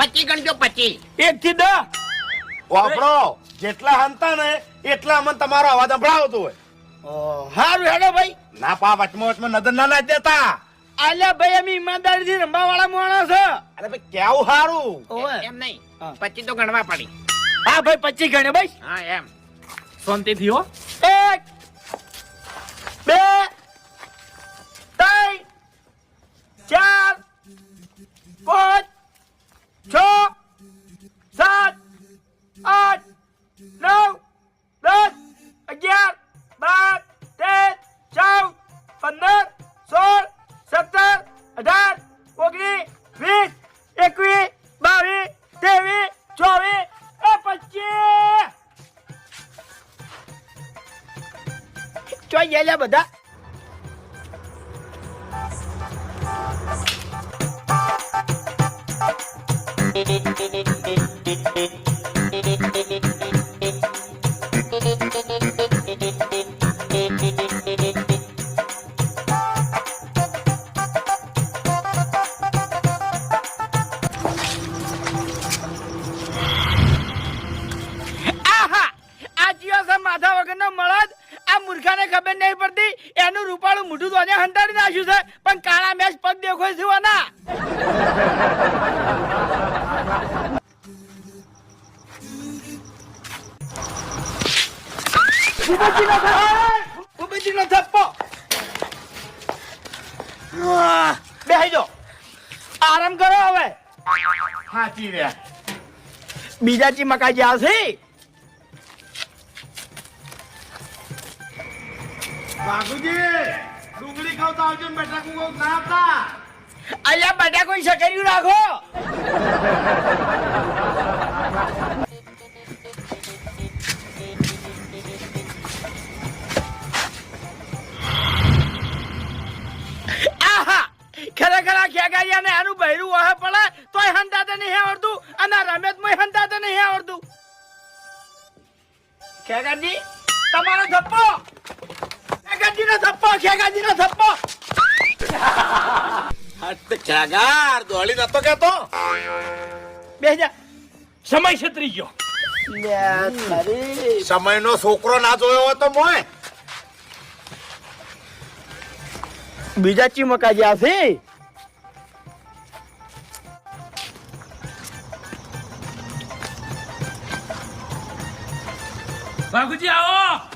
પચી ગણજો પચી એક થી દસ? વાપરો. જેટલા હંતા ને એટલા અમને તમારો અવાજ સંભળાવતો હોય. હારું હેડો ભાઈ. ના પા વચમાં વચમાં નજર ના નાખ દેતા. આલ્યા ભાઈ અમે ઈમાનદારીથી રંબા વાળા માણસ અરે ભાઈ કેવું સારું ઓવે. એમ નહીં. પચી તો ગણવા પડી. હા ભાઈ પચી ગણે ભાઈ. હા એમ. શાંતિથી હો. ઓગણીસ વીસ એકવીસ બાવીસ ત્રેવીસ ચોવીસ એ પચીસ. ચોઈ બધા. છે માથા વગરનો મળદ આ મૂર્ખાને ખબર નહીં પડતી. એનું રૂપાળું મોઢું તો હંતાડી નાખ્યું છે. પણ કાળા મેચ પગ દેખો છે ના ઉબેજીનો થપ્પો. આહ, બેહી જાઓ. આરામ કરો હવે. સાચી રહ્યા બીજા ચીમકાજી આવશે બાગુજી ડુંગળી ખાવ તો આવજો ને બટાકું ખાવ ના આપતા? અહીંયા બધા કોઈ સકર્યું રાખો ખરેખર આ ખેગારિયાને આનું બહેરું વહે પડે, તોય હંતાતે નહીં આવડતું, અને રમેત રમેશમાં હંતાતે નહીં આવડતું. ખેગાજી તમારો થપ્પો ખેગાજીનો થપ્પો ખેગાજીનો થપ્પો હટ ખેગાર દોડી નતો કેતો બેજા સમય છત્રી ગયો. સમય નો છોકરો ના જોયો હોય તો મોય. બીજા ચીમકા કાજ્યા છે. બાગુજી આવો.